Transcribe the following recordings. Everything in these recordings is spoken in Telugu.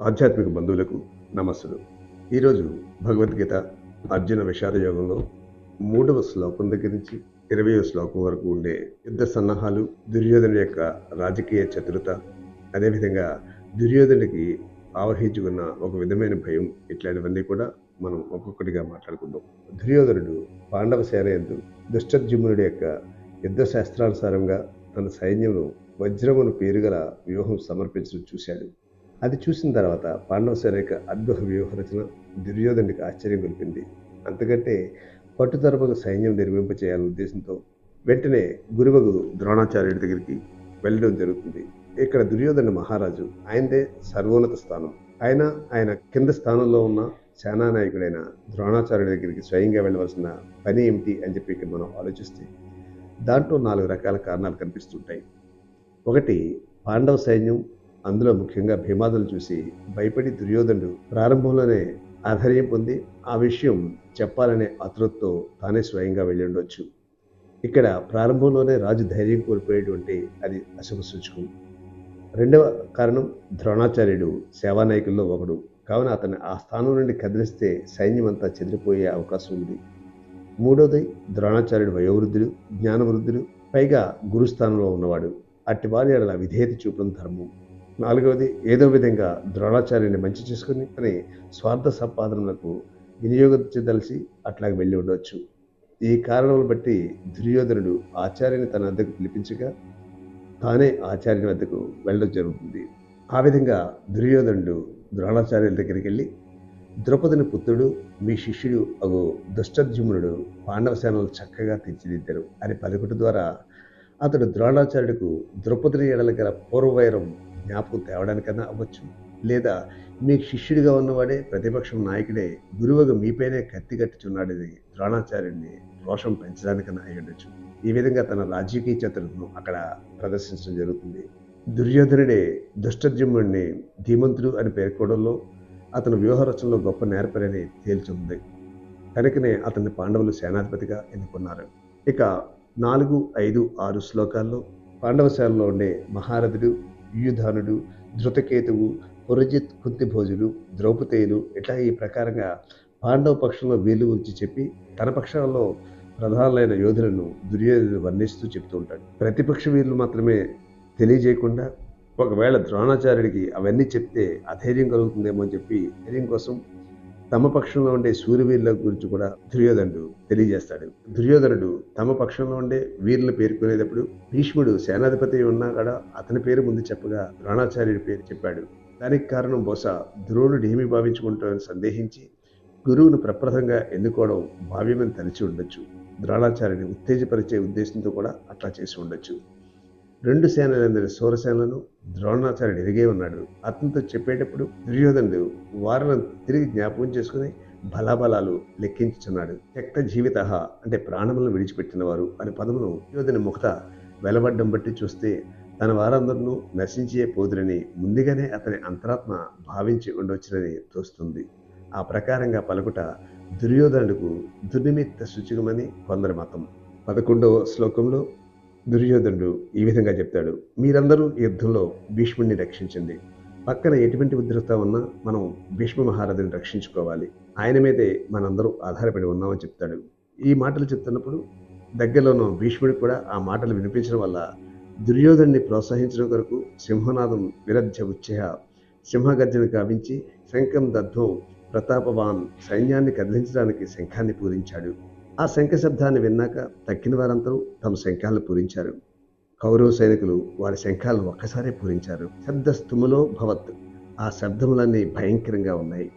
ఆధ్యాత్మిక బంధువులకు నమస్సులు. ఈరోజు భగవద్గీత అర్జున విషాద యోగంలో మూడవ శ్లోకం దగ్గర నుంచి ఇరవయో శ్లోకం వరకు ఉండే యుద్ధ సన్నాహాలు దుర్యోధను యొక్క రాజకీయ చతురత అదేవిధంగా దుర్యోధనుడికి ఆవహించుకున్న ఒక విధమైన భయం ఇట్లాంటివన్నీ కూడా మనం ఒక్కొక్కటిగా మాట్లాడుకుందాం. దుర్యోధనుడు పాండవ సేన ఎందు దుష్టర్జుమ్నుడి యొక్క యుద్ధ శాస్త్రానుసారంగా తన సైన్యంలో వజ్రమును పేరుగల వ్యూహం సమర్పించడం చూశాడు. అది చూసిన తర్వాత పాండవ సేన యొక్క అద్భుత వ్యూహ రచన దుర్యోధనుడికి ఆశ్చర్యం కొలిపింది. అంతకంటే పట్టుతరపకు సైన్యం నిర్మింప చేయాలనే ఉద్దేశంతో వెంటనే గురువగు ద్రోణాచార్యుడి దగ్గరికి వెళ్ళడం జరుగుతుంది. ఇక్కడ దుర్యోధన మహారాజు ఆయనదే సర్వోన్నత స్థానం. ఆయన ఆయన కింద స్థానంలో ఉన్న సేనానాయకుడైన ద్రోణాచార్యుడి దగ్గరికి స్వయంగా వెళ్ళవలసిన పని ఏమిటి అని చెప్పి ఇక్కడ మనం ఆలోచిస్తే దాంట్లో నాలుగు రకాల కారణాలు కనిపిస్తుంటాయి. ఒకటి పాండవ సైన్యం అందులో ముఖ్యంగా భీమాదులు చూసి భయపడి దుర్యోధనుడు ప్రారంభంలోనే ఆధైర్యం పొంది ఆ విషయం చెప్పాలనే ఆతృతతో తానే స్వయంగా వెళ్ళి ఉండొచ్చు ఇక్కడ ప్రారంభంలోనే రాజు ధైర్యం కోల్పోయేటువంటి అది అశుభ సూచకం. రెండవ కారణం ద్రోణాచార్యుడు సేవానాయకుల్లో ఒకడు. కావున అతన్ని ఆ స్థానం నుండి కదిలిస్తే సైన్యం అంతా చెదిరిపోయే అవకాశం ఉంది. మూడోది ద్రోణాచార్యుడు వయోవృద్ధుడు జ్ఞానవృద్ధుడు పైగా గురుస్థానంలో ఉన్నవాడు. అట్టి వారి విధేయత చూపడం ధర్మం. నాలుగవది ఏదో విధంగా ద్రోణాచార్యుని మంచి చేసుకుని అని స్వార్థ సంపాదనలకు వినియోగించదలిసి అట్లాగే వెళ్ళి ఉండవచ్చు. ఈ కారణములు బట్టి దుర్యోధనుడు ఆచార్యుని తన వద్దకు పిలిపించగా తానే ఆచార్యుని వద్దకు వెళ్ళడం జరుగుతుంది. ఆ విధంగా దుర్యోధనుడు ద్రోణాచార్యుల దగ్గరికి వెళ్ళి ద్రౌపదిని పుత్రుడు మీ శిష్యుడు అగు దుష్టర్జుమ్నుడు పాండవ సేనలు చక్కగా తీర్చిదిద్దారు అని పలుకుట ద్వారా అతడు ద్రోణాచార్యుడికి ద్రౌపదిని ఎడల గల పూర్వవైరం జ్ఞాపకం తేవడానికన్నా అవ్వచ్చు. లేదా మీ శిష్యుడిగా ఉన్నవాడే ప్రతిపక్షం నాయకుడే గురువుగా మీపైనే కత్తి కట్టుచున్నాడని ద్రోణాచార్యుడిని రోషం పెంచడానికన్నా అయి ఉండొచ్చు. ఈ విధంగా తన రాజకీయ చతురతను అక్కడ ప్రదర్శించడం జరుగుతుంది. దుర్యోధనుడే దుష్టజుమ్ముడిని ధీమంతుడు అని పేర్కోవడంలో అతను వ్యూహ రచనలో గొప్ప నేర్పరని తేల్చుంది. కనుకనే అతన్ని పాండవులు సేనాధిపతిగా ఎన్నుకున్నారు. ఇక నాలుగు ఐదు ఆరు శ్లోకాల్లో పాండవ ఉండే మహారథుడు యుయుధానుడు ధృతకేతువు పురజిత్ కుంతిభోజులు ద్రౌపదేయులు ఇట్లా ఈ ప్రకారంగా పాండవ పక్షంలో వీళ్ళు గురించి చెప్పి తన పక్షంలో ప్రధానులైన యోధులను దుర్యోధనుడు వర్ణిస్తూ చెప్తూ ఉంటాడు. ప్రతిపక్ష వీరులు మాత్రమే తెలియజేయకుండా ఒకవేళ ద్రోణాచార్యుడికి అవన్నీ చెప్తే అధైర్యం కలుగుతుందేమో అని చెప్పి ధైర్యం కోసం తమ పక్షంలో ఉండే సూర్యవీరుల గురించి కూడా దుర్యోధనుడు తెలియజేస్తాడు. దుర్యోధనుడు తమ పక్షంలో ఉండే వీరులు పేర్కొనేటప్పుడు భీష్ముడు సేనాధిపతి ఉన్నా కూడా అతని పేరు ముందు చెప్పగా ద్రోణాచార్యుడి పేరు చెప్పాడు. దానికి కారణం బహుశా ద్రోణుడు ఏమి భావించుకుంటాడని సందేహించి గురువును ప్రప్రథంగా ఎన్నుకోవడం భావ్యమని తలిచి ఉండొచ్చు. ద్రోణాచార్యుని ఉత్తేజపరిచే ఉద్దేశంతో కూడా అట్లా చేసి ఉండొచ్చు. రెండు సేనలందరి సూరసేనలను ద్రోణాచార్యుడు ఎరిగే ఉన్నాడు. అతనితో చెప్పేటప్పుడు దుర్యోధనుడు వారిని తిరిగి జ్ఞాపకం చేసుకుని బలాబలాలు లెక్కించుచున్నాడు. ఎక్క జీవిత అంటే ప్రాణములను విడిచిపెట్టినవారు అనే పదమును దుర్యోధన ముఖత వెలబడ్డం బట్టి చూస్తే తన వారందరినూ నశించే పోదురని ముందుగానే అతని అంతరాత్మ భావించి ఉండవచ్చునని తోస్తుంది. ఆ ప్రకారంగా పలుకుట దుర్యోధనుడుకు దుర్నిమిత్త సూచకమని కొందరి మతం. పదకొండవ శ్లోకంలో దుర్యోధనుడు ఈ విధంగా చెప్తాడు మీరందరూ యుద్ధంలో భీష్ముడిని రక్షించండి. పక్కన ఎటువంటి ఉద్రిక్త ఉన్నా మనం భీష్మ మహారథుని రక్షించుకోవాలి. ఆయన మీదే మనందరూ ఆధారపడి ఉన్నామని చెప్తాడు. ఈ మాటలు చెప్తున్నప్పుడు దగ్గరలోనూ భీష్ముడికి కూడా ఆ మాటలు వినిపించడం వల్ల దుర్యోధన్ని ప్రోత్సహించడం కొరకు సింహనాదం విరధ్య ఉచ్చేహ సింహగర్జన కావించి శంఖం దధ్వం ప్రతాపవాన్ సైన్యాన్ని కదిలించడానికి శంఖాన్ని పూరించాడు. ఆ శంఖ శబ్దాన్ని విన్నాక తక్కిన వారందరూ తమ శంఖాలను పూరించారు. కౌరవ సైనికులు వారి శంఖాలను ఒక్కసారే పూరించారు. శబ్దస్తుములో భవత్ ఆ శబ్దములన్నీ భయంకరంగా ఉన్నాయి.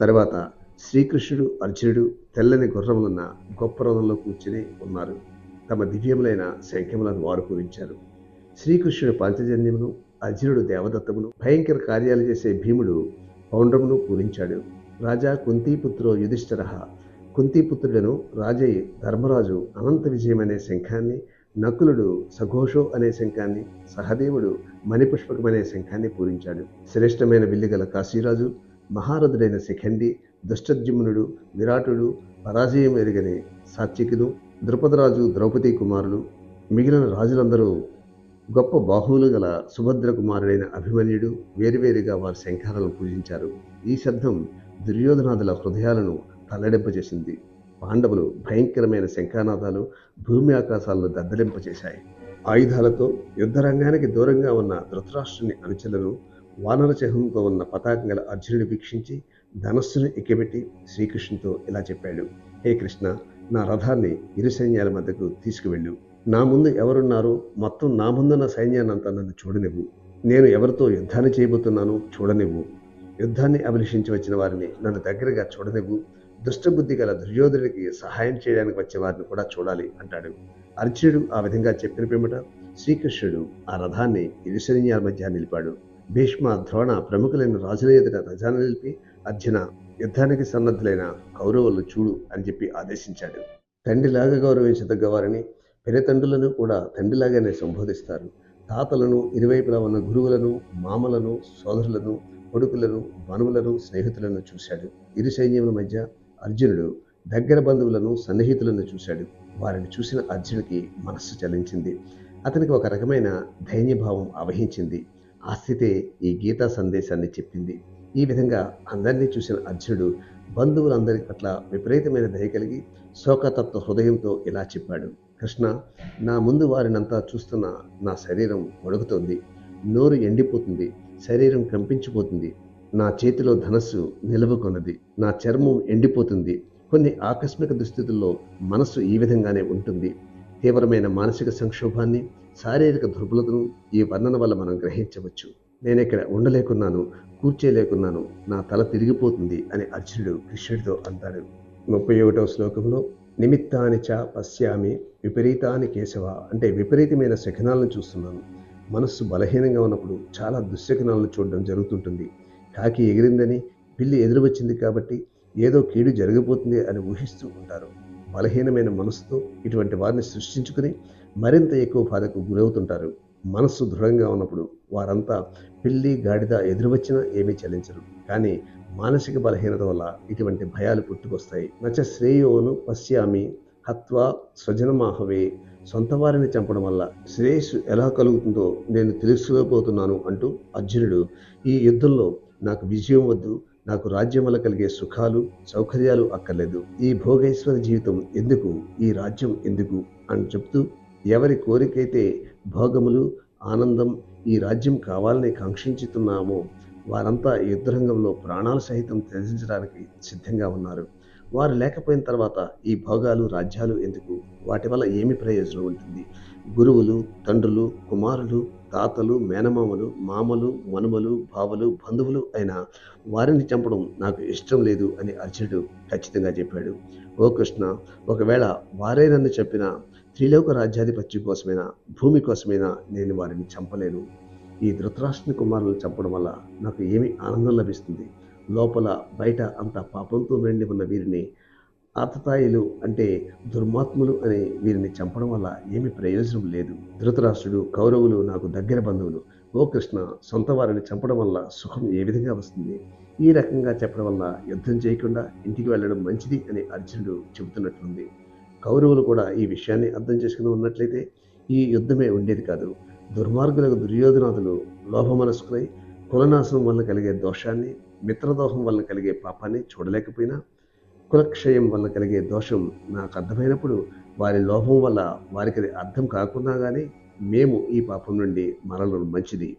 తర్వాత శ్రీకృష్ణుడు అర్జునుడు తెల్లని గుర్రములున్న గొప్ప రథంలో కూర్చుని ఉన్నారు. తమ దివ్యములైన శంఖములను వారు పూరించారు. శ్రీకృష్ణుడు పంచజన్యమును అర్జునుడు దేవదత్తమును భయంకర కార్యాలు చేసే భీముడు పౌండ్రమును పూరించాడు. రాజా కుంతీపుత్రో యుధిష్ఠర కుంతిపుత్రుడను రాజయ్య ధర్మరాజు అనంత విజయం అనే శంఖాన్ని నకులుడు సఘోషో అనే శంఖాన్ని సహదేవుడు మణిపుష్పకం అనే శంఖాన్ని పూరించాడు. శ్రేష్టమైన విల్లిగల కాశీరాజు మహారథుడైన శిఖండి దుష్టజ్యుమ్నుడు విరాటుడు పరాజయం ఎరుగని సాత్వికుడు ద్రుపదరాజు ద్రౌపది కుమారులు మిగిలిన రాజులందరూ గొప్ప బాహువులు గల సుభద్ర కుమారుడైన అభిమన్యుడు వేరువేరుగా వారి శంఖాలను పూజించారు. ఈ శబ్దం దుర్యోధనాదుల హృదయాలను తల్లడింపజేసింది పాండవులు భయంకరమైన శంఖానాదాలు భూమి ఆకాశాలను దద్దలింపచేశాయి ఆయుధాలతో యుద్ధరంగానికి దూరంగా ఉన్న ధృతరాష్ట్రుని అనుచరులను వానర చిహ్నంతో ఉన్న పతాకం గల అర్జునుడు వీక్షించి ధనస్సును ఎక్కిబెట్టి శ్రీకృష్ణుతో ఇలా చెప్పాడు హే కృష్ణ నా రథాన్ని ఇరు సైన్యాల మధ్యకు తీసుకువెళ్ళు. నా ముందు ఎవరున్నారో? మొత్తం నా ముందున్న సైన్యాన్నంతా నన్ను చూడనివ్వు. నేను ఎవరితో యుద్ధాన్ని చేయబోతున్నానో చూడనివ్వు. యుద్ధాన్ని అభిలషించి వచ్చిన వారిని నన్ను దగ్గరగా చూడనివ్వు. దుష్టబుద్ధి గల దుర్యోధనుడికి సహాయం చేయడానికి వచ్చే వారిని కూడా చూడాలి అంటాడు. అర్జునుడు ఆ విధంగా చెప్పిన పిమ్మట శ్రీకృష్ణుడు ఆ రథాన్ని ఇరు సైన్యాల మధ్య నిలిపాడు. భీష్మ ద్రోణ ప్రముఖులైన రాజుల ఎదుట రథాన్ని నిలిపి అర్జున యుద్ధానికి సన్నద్ధులైన కౌరవులు చూడు అని చెప్పి ఆదేశించాడు. తండ్రిలాగా గౌరవించదగ్గ వారిని పిరతండ్రులను కూడా తండ్రిలాగానే సంబోధిస్తారు. తాతలను ఇరువైపులా ఉన్న గురువులను మామలను సోదరులను కొడుకులను బనువులను స్నేహితులను చూశాడు. ఇరు సైన్యముల మధ్య అర్జునుడు దగ్గర బంధువులను సన్నిహితులను చూశాడు. వారిని చూసిన అర్జునుడికి మనస్సు చలించింది. అతనికి ఒక రకమైన ధైర్యభావం అవహించింది ఆ స్థితే ఈ గీతా సందేశాన్ని చెప్పింది. ఈ విధంగా అందరినీ చూసిన అర్జునుడు బంధువులందరి పట్ల విపరీతమైన దయ కలిగి శోకతత్వ హృదయంతో ఇలా చెప్పాడు. కృష్ణ నా ముందు వారినంతా చూస్తున్న నా శరీరం వణుకుతోంది నోరు ఎండిపోతుంది. శరీరం కంపించిపోతుంది. నా చేతిలో ధనస్సు నిలవకొన్నది నా చర్మం ఎండిపోతుంది. కొన్ని ఆకస్మిక దుస్థితుల్లో మనస్సు ఈ విధంగానే ఉంటుంది. తీవ్రమైన మానసిక సంక్షోభాన్ని శారీరక దుర్బలతను ఈ వర్ణన వల్ల మనం గ్రహించవచ్చు. నేను ఇక్కడ ఉండలేకున్నాను కూర్చేయలేకున్నాను నా తల తిరిగిపోతుంది అని అర్జునుడు కృష్ణుడితో అంటాడు. ముప్పై ఒకటవ శ్లోకంలో నిమిత్తాని చ పశ్యామి విపరీతాని కేశవ అంటే విపరీతమైన శకనాలను చూస్తున్నాను. మనస్సు బలహీనంగా ఉన్నప్పుడు చాలా దుశ్శకనాలను చూడడం జరుగుతుంటుంది. కాకి ఎగిరిందని పిల్లి ఎదురు వచ్చింది కాబట్టి ఏదో కీడు జరగబోతుంది అని ఊహిస్తూ ఉంటారు. బలహీనమైన మనసుతో ఇటువంటి వారిని సృష్టించుకుని మరింత ఎక్కువ బాధకు గురవుతుంటారు. మనస్సు దృఢంగా ఉన్నప్పుడు వారంతా పిల్లి గాడిద ఎదురు వచ్చినా ఏమీ చలించరు. కానీ మానసిక బలహీనత వల్ల ఇటువంటి భయాలు పుట్టుకొస్తాయి. నచ శ్రేయోను పశ్యామి హత్వా స్వజనమాహవే సొంత వారిని చంపడం వల్ల శ్రేయస్సు ఎలా కలుగుతుందో నేను తెలుసుకోబోతున్నాను అంటూ అర్జునుడు ఈ యుద్ధంలో నాకు విజయం వద్దు నాకు రాజ్యం వల్ల కలిగే సుఖాలు సౌకర్యాలు అక్కర్లేదు. ఈ భోగేశ్వర జీవితం ఎందుకు ఈ రాజ్యం ఎందుకు అని చెప్తూ ఎవరి కోరికైతే భోగములు ఆనందం ఈ రాజ్యం కావాలని కాంక్షించుతున్నామో వారంతా యుద్ధరంగంలో ప్రాణాలు సహితం త్యజించడానికి సిద్ధంగా ఉన్నారు. వారు లేకపోయిన తర్వాత ఈ భోగాలు రాజ్యాలు ఎందుకు? వాటి వల్ల ఏమి ప్రయోజనం ఉంటుంది? గురువులు తండ్రులు కుమారులు తాతలు మేనమామలు మామలు మనుమలు బావలు బంధువులు అయిన వారిని చంపడం నాకు ఇష్టం లేదు అని అర్జునుడు ఖచ్చితంగా చెప్పాడు. ఓ కృష్ణ ఒకవేళ వారే నన్ను చెప్పిన త్రిలోక రాజ్యాధిపత్యం కోసమైనా భూమి కోసమైనా నేను వారిని చంపలేను. ఈ ధృతరాష్ట్ర కుమారులను చంపడం వల్ల నాకు ఏమి ఆనందం లభిస్తుంది? లోపల బయట అంత పాపంతో నిండి ఉన్న వీరిని ఆతతాయిలు అంటే దుర్మాత్ములు అని వీరిని చంపడం వల్ల ఏమి ప్రయోజనం లేదు. ధృతరాష్ట్రుడు కౌరవులు నాకు దగ్గర బంధువులు. ఓ కృష్ణ సొంత వారిని చంపడం వల్ల సుఖం ఏ విధంగా వస్తుంది? ఈ రకంగా చెప్పడం వల్ల యుద్ధం చేయకుండా ఇంటికి వెళ్ళడం మంచిది అని అర్జునుడు చెబుతున్నట్లుంది. కౌరవులు కూడా ఈ విషయాన్ని అర్థం చేసుకుని ఉన్నట్లయితే ఈ యుద్ధమే ఉండేది కాదు. దుర్మార్గులకు దుర్యోధనాథులు లోభమనస్కులై కులనాశనం వల్ల కలిగే దోషాన్ని మిత్రదోహం వల్ల కలిగే పాపాన్ని చూడలేకపోయినా కులక్షయం వల్ల కలిగే దోషం నాకు అర్థమైనప్పుడు వారి లోభం వల్ల వారికి అది అర్థం కాకుండా కానీ మేము ఈ పాపం నుండి మరలడం మంచిది.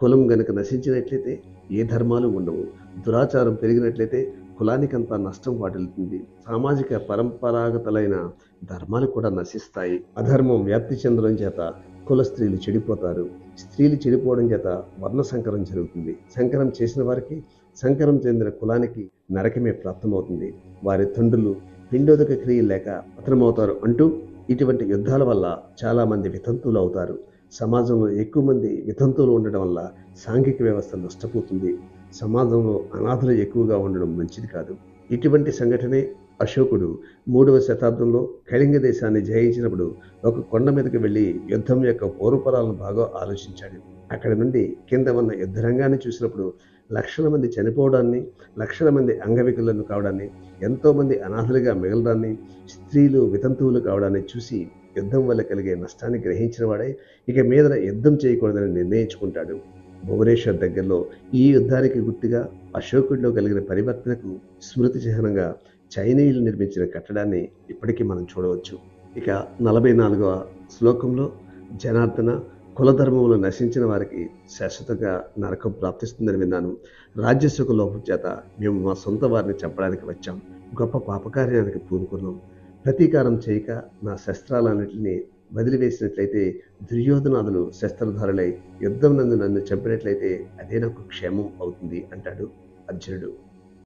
కులం గనుక నశించినట్లయితే ఏ ధర్మాలు ఉండవు. దురాచారం పెరిగినట్లయితే కులానికంతా నష్టం వాటిల్లుతుంది. సామాజిక పరంపరాగతలైన ధర్మాలు కూడా నశిస్తాయి. అధర్మం వ్యాప్తి చెందడం చేత కుల స్త్రీలు చెడిపోతారు. స్త్రీలు చెడిపోవడం చేత వర్ణ సంకరం జరుగుతుంది. సంకరం చేసిన వారికి సంకరం చెందిన కులానికి నరకమే ప్రాప్తమవుతుంది. వారి తండ్రులు పిండోదక క్రియలు లేక పతనమవుతారు అంటూ ఇటువంటి యుద్ధాల వల్ల చాలామంది వితంతువులు అవుతారు. సమాజంలో ఎక్కువ మంది వితంతువులు ఉండడం వల్ల సాంఘిక వ్యవస్థ నష్టపోతుంది. సమాజంలో అనాథలు ఎక్కువగా ఉండడం మంచిది కాదు. ఇటువంటి సంఘటనే అశోకుడు మూడవ శతాబ్దంలో కళింగ దేశాన్ని జయించినప్పుడు ఒక కొండ మీదకి వెళ్ళి యుద్ధం యొక్క పూర్వపరాలను బాగా ఆలోచించాడు. అక్కడ నుండి కింద ఉన్న యుద్ధరంగాన్ని చూసినప్పుడు లక్షల మంది చనిపోవడాన్ని లక్షల మంది అంగవికులను కావడాన్ని ఎంతోమంది అనాథలుగా మిగలడాన్ని స్త్రీలు వితంతువులు కావడాన్ని చూసి యుద్ధం వల్ల కలిగే నష్టాన్ని గ్రహించిన వాడే ఇక మీద యుద్ధం చేయకూడదని నిర్ణయించుకుంటాడు. భువనేశ్వర్ దగ్గరలో ఈ యుద్ధానికి గుర్తుగా అశోకుడిలో కలిగిన పరివర్తనకు స్మృతి చిహ్నంగా చైనీయులు నిర్మించిన కట్టడాన్ని ఇప్పటికీ మనం చూడవచ్చు. ఇక నలభై నాలుగవ శ్లోకంలో జనార్దన కులధర్మములు నశించిన వారికి శాశ్వతంగా నరకం ప్రాప్తిస్తుందని విన్నాను. రాజ్యసుఖ లోపం చేత మేము మా సొంత వారిని చంపడానికి వచ్చాం. గొప్ప పాపకార్యానికి పూనుకున్నాం. ప్రతీకారం చేయక నా శస్త్రాలన్నింటినీ వదిలివేసినట్లయితే దుర్యోధనాదులు శస్త్రధారులై యుద్ధం నందు నన్ను చంపినట్లయితే అదే నాకు క్షేమం అవుతుంది అంటాడు అర్జునుడు.